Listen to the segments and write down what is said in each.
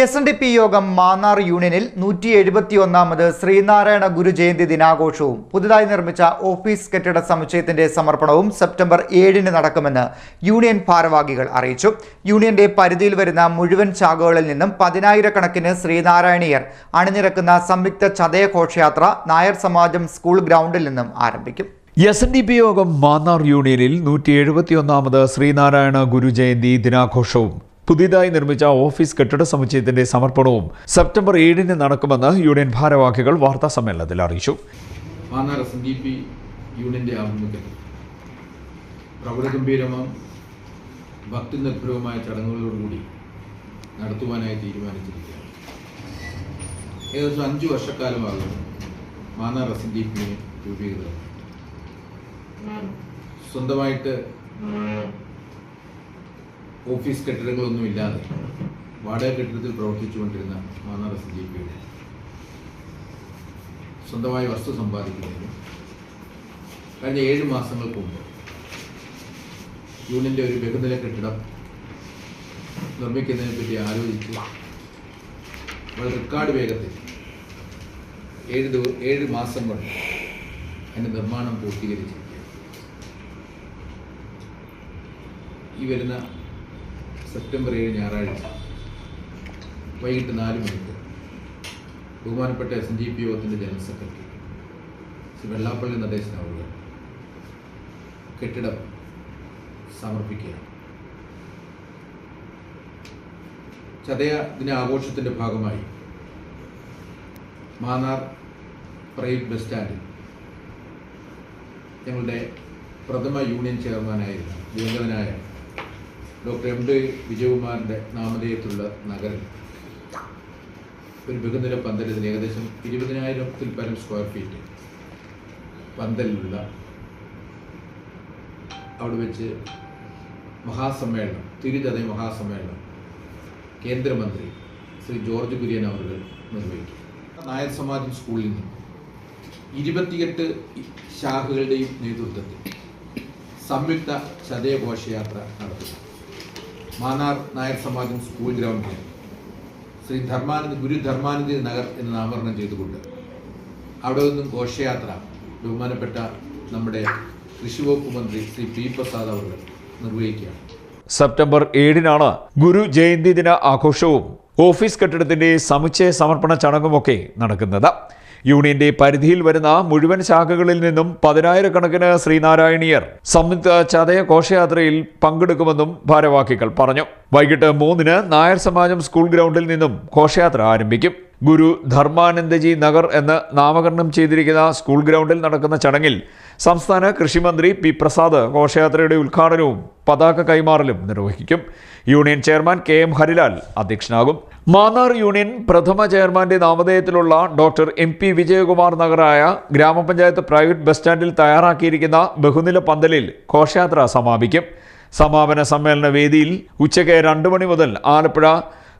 S N D P യോഗം മാന്നാർ യൂണിയനിൽ നൂറ്റി എഴുപത്തിയൊന്നാമത് ശ്രീനാരായണ ഗുരു ജയന്തി ദിനാഘോഷവും പുതുതായി നിർമ്മിച്ച ഓഫീസ് കെട്ടിട സമുച്ചയത്തിന്റെ സമർപ്പണവും സെപ്റ്റംബർ ഏഴിന് നടക്കുമെന്ന് യൂണിയൻ ഭാരവാഹികൾ അറിയിച്ചു. യൂണിയന്റെ പരിധിയിൽ വരുന്ന മുഴുവൻ ശാഖകളിൽ നിന്നും പതിനായിരക്കണക്കിന് ശ്രീനാരായണീയർ അണിനിരക്കുന്ന സംയുക്ത ചതയ ഘോഷയാത്ര നായർ സമാജം സ്കൂൾ ഗ്രൗണ്ടിൽ നിന്നും ആരംഭിക്കും. എസ് എൻ ഡി പി യോഗം മാന്നാർ യൂണിയനിൽ നൂറ്റി എഴുപത്തിയൊന്നാമത് ശ്രീനാരായണ ഗുരു ജയന്തി ദിനാഘോഷവും പുതിയതായി നിർമ്മിച്ച ഓഫീസ് കെട്ടിട സമുച്ചയത്തിന്റെ സമർപ്പണവും സെപ്റ്റംബർ ഏഴിന് നടക്കുമെന്ന് യൂണിയൻ ഭാരവാഹികൾ വാർത്താ സമ്മേളനത്തിൽ അറിയിച്ചു. യൂണിയന്റെ ആഭിമുഖ്യത്തിൽ പ്രൗഢഗംഭീരവും ഭക്തി നിർഭരവുമായ ചടങ്ങുകളോടുകൂടി നടത്തുവാനായി തീരുമാനിച്ചിരിക്കുകയാണ്. ഏകദേശം അഞ്ചു വർഷക്കാലമാകും മാന്നാർ ഡി പി രൂപീകൃതം സ്വന്തമായിട്ട് ഓഫീസ് കെട്ടിടങ്ങളൊന്നും ഇല്ലാതെ വാടക കെട്ടിടത്തിൽ പ്രവർത്തിച്ചുകൊണ്ടിരുന്ന മാന്നാർ എസ് ജി പിയുടെ സ്വന്തമായി വസ്തു സമ്പാദിക്കുന്നതിന് കഴിഞ്ഞ ഏഴ് മാസങ്ങൾക്ക് മുമ്പ് യൂണിന്റെ ഒരു ബഹുനില കെട്ടിടം നിർമ്മിക്കുന്നതിനെ പറ്റി ആലോചിച്ച് വളരെ റെക്കോർഡ് വേഗത്തിൽ ഏഴ് ദിവ ഏഴ് മാസം കൊണ്ട് അതിന്റെ നിർമ്മാണം പൂർത്തീകരിച്ചിരിക്കുകയാണ്. ഈ വരുന്ന സെപ്റ്റംബർ ഏഴ് ഞായറാഴ്ച. വൈകിട്ട് നാല് മണിക്ക് ബഹുമാനപ്പെട്ട എസ് എൻ ജി പി യോഗത്തിന്റെ ജനറൽ സെക്രട്ടറി ശ്രീ വെള്ളാപ്പള്ളി നടേശൻ അവർ കെട്ടിടം സമർപ്പിക്കുകയാണ്. ചതയ ദിന ആഘോഷത്തിന്റെ ഭാഗമായി മാന്നാർ പ്രൈവറ്റ് ബസ് സ്റ്റാൻഡിൽ ഞങ്ങളുടെ പ്രഥമ യൂണിയൻ ചെയർമാനായിരുന്ന ദിവംഗതനായ ഡോക്ടർ എം ഡി വിജയകുമാറിന്റെ നാമധേയത്തിലുള്ള നഗരം. ഒരു ബഹുനില പന്തലിൽ ഏകദേശം ഇരുപതിനായിരത്തിൽ പരം സ്ക്വയർ ഫീറ്റ് പന്തലിലുള്ള അവിടെ വെച്ച് മഹാസമ്മേളനം തിരുചതയ മഹാസമ്മേളനം കേന്ദ്രമന്ത്രി ശ്രീ ജോർജ് കുര്യൻ അവർ നിർവഹിച്ചു നായർ സമാജം സ്കൂളിൽ നിന്നും ഇരുപത്തിയെട്ട് ശാഖകളുടെയും നേതൃത്വത്തിൽ സംയുക്ത ചതയ ഘോഷയാത്ര നടത്തുന്നു. മാന്നാർ നായർ സമാജം സ്കൂൾ ഗ്രൗണ്ടിൽ. ശ്രീ ധർമാനന്ദ ഗുരു ധർമാനന്ദ നഗർ എന്ന് നാമകരണം ചെയ്തുകൊണ്ട് അവിടെ നിന്നും ഘോഷയാത്ര ബഹുമാനപ്പെട്ട നമ്മുടെ കൃഷി വകുപ്പ് മന്ത്രി ശ്രീ പി പ്രസാദ് അവർ നിർവഹിക്കുകയാണ്. സെപ്റ്റംബർ ഏഴിനാണ് ഗുരു ജയന്തി ദിന ആഘോഷവും ഓഫീസ് കെട്ടിടത്തിന്റെ സമുച്ചയ സമർപ്പണ ചടങ്ങുമൊക്കെ നടക്കുന്നത്. യൂണിയന്റെ പരിധിയിൽ വരുന്ന മുഴുവൻ ശാഖകളിൽ നിന്നും പതിനായിരക്കണക്കിന് ശ്രീനാരായണീയർ സംയുക്ത ചതയ ഘോഷയാത്രയിൽ പങ്കെടുക്കുമെന്നും ഭാരവാഹികൾ പറഞ്ഞു. വൈകിട്ട് മൂന്നിന് നായർ സമാജം സ്കൂൾ ഗ്രൗണ്ടിൽ നിന്നും ഘോഷയാത്ര ആരംഭിക്കും. ഗുരു ധർമാനന്ദജി നഗർ എന്ന് നാമകരണം ചെയ്തിരിക്കുന്ന സ്കൂൾ ഗ്രൗണ്ടിൽ നടക്കുന്ന ചടങ്ങിൽ സംസ്ഥാന കൃഷിമന്ത്രി പി പ്രസാദ് ഘോഷയാത്രയുടെ ഉദ്ഘാടനവും പതാക കൈമാറലും നിർവഹിക്കും. Union chairman K M Harilal അധ്യക്ഷനാകും. Mannar union പ്രഥമ ചെയർമാന്റെ നാമധേയത്തിലുള്ള ഡോക്ടർ എം പി വിജയകുമാർ നഗറായ ഗ്രാമപഞ്ചായത്ത് പ്രൈവറ്റ് ബസ് സ്റ്റാൻഡിൽ തയ്യാറാക്കിയിരിക്കുന്ന ബഹുനില പന്തലിൽ ഘോഷയാത്ര സമാപിക്കും. സമാപന സമ്മേളന വേദിയിൽ ഉച്ചയ്ക്ക് രണ്ട് മണി മുതൽ ആലപ്പുഴ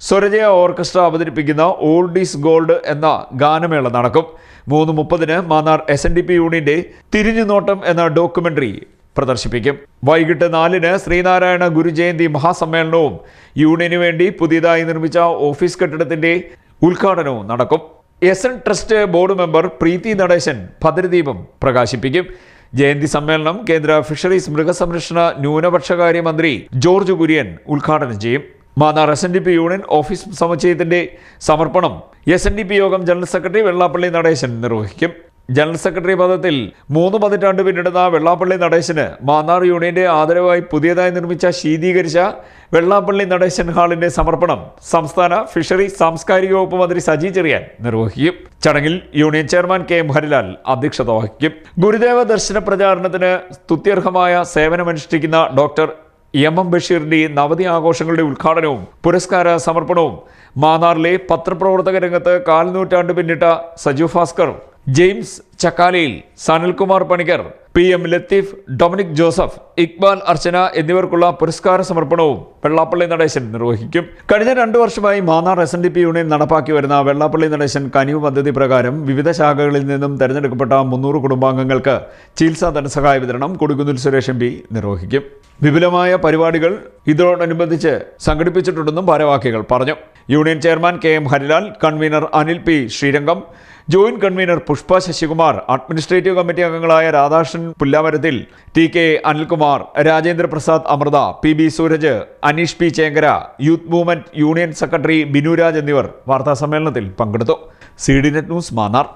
സ്വരജയ ഓർക്കസ്ട്ര അവതരിപ്പിക്കുന്ന ഓൾഡ് ഈസ് ഗോൾഡ് എന്ന ഗാനമേള നടക്കും. മൂന്ന് മുപ്പതിന് Mannar S N D P യൂണിയന്റെ തിരിഞ്ഞുനോട്ടം എന്ന ഡോക്യുമെന്ററി പ്രദർശിപ്പിക്കും. വൈകിട്ട് നാലിന് ശ്രീനാരായണ ഗുരുജയന്തി മഹാസമ്മേളനവും യൂണിയനു വേണ്ടി പുതിയതായി നിർമ്മിച്ച ഓഫീസ് കെട്ടിടത്തിന്റെ ഉദ്ഘാടനവും നടക്കും. S N trust board member Preethi Natesan ഭദ്രദീപം പ്രകാശിപ്പിക്കും. ജയന്തി സമ്മേളനം കേന്ദ്ര ഫിഷറീസ് മൃഗസംരക്ഷണ ന്യൂനപക്ഷകാര്യ മന്ത്രി ജോർജ് കുര്യൻ ഉദ്ഘാടനം ചെയ്യും. Mannar S N D P union office സമുച്ചയത്തിന്റെ സമർപ്പണം എസ് എൻ ഡി പി യോഗം ജനറൽ സെക്രട്ടറി വെള്ളാപ്പള്ളി നടേശൻ നിർവഹിക്കും. ജനറൽ സെക്രട്ടറി പദത്തിൽ മൂന്ന് പതിറ്റാണ്ട് പിന്നിടുന്ന വെള്ളാപ്പള്ളി നടേശന് മാന്നാർ യൂണിയന്റെ ആദരവായി പുതിയതായി നിർമ്മിച്ച ശീതീകരിച്ച വെള്ളാപ്പള്ളി നടേശൻ ഹാളിന്റെ സമർപ്പണം സംസ്ഥാന ഫിഷറി സാംസ്കാരിക വകുപ്പ് മന്ത്രി സജി ചെറിയാൻ നിർവഹിക്കും. ചടങ്ങിൽ union chairman K M Harilal അധ്യക്ഷത വഹിക്കും. ഗുരുദേവ ദർശന പ്രചാരണത്തിന് സ്തുത്യർഹമായ സേവനമനുഷ്ഠിക്കുന്ന ഡോക്ടർ എം എം ബഷീറിന്റെ നവതി ആഘോഷങ്ങളുടെ ഉദ്ഘാടനവും പുരസ്കാര സമർപ്പണവും. മാന്നാറിലെ പത്രപ്രവർത്തക രംഗത്ത് കാൽനൂറ്റാണ്ട് പിന്നിട്ട Saju Bhaskar James Chakkalayil Sanalkumar Panicker P M Latheef Dominic Joseph Iqbal Archana എന്നിവർക്കുള്ള പുരസ്കാര സമർപ്പണവും വെള്ളാപ്പള്ളി നടേശൻ നിർവഹിക്കും. കഴിഞ്ഞ രണ്ടു വർഷമായി Mannar S N D P union നടപ്പാക്കി വരുന്ന വെള്ളാപ്പള്ളി നടേശൻ കനിവ് പദ്ധതി പ്രകാരം വിവിധ ശാഖകളിൽ നിന്നും തെരഞ്ഞെടുക്കപ്പെട്ട മുന്നൂറ് കുടുംബാംഗങ്ങൾക്ക് ചികിത്സാ ധനസഹായ വിതരണം കൊടുക്കുന്നിൽ സുരേഷ് എം പി നിർവഹിക്കും. വിപുലമായ പരിപാടികൾ ഇതോടനുബന്ധിച്ച് സംഘടിപ്പിച്ചിട്ടുണ്ടെന്നും ഭാരവാഹികൾ പറഞ്ഞു. Union chairman K M Harilal convener Anil P Sreerangam joint convener Pushpa Sasikumar administrative committee അംഗങ്ങളായ Radhakrishnan Pullamarathil T K Anilkumar Rajendra Prasad Amrutha P B Sooraj Aneesh P Chenkara youth movement union secretary Binuraj എന്നിവർ വാർത്താസമ്മേളനത്തിൽ പങ്കെടുത്തു. C D net news Mannar.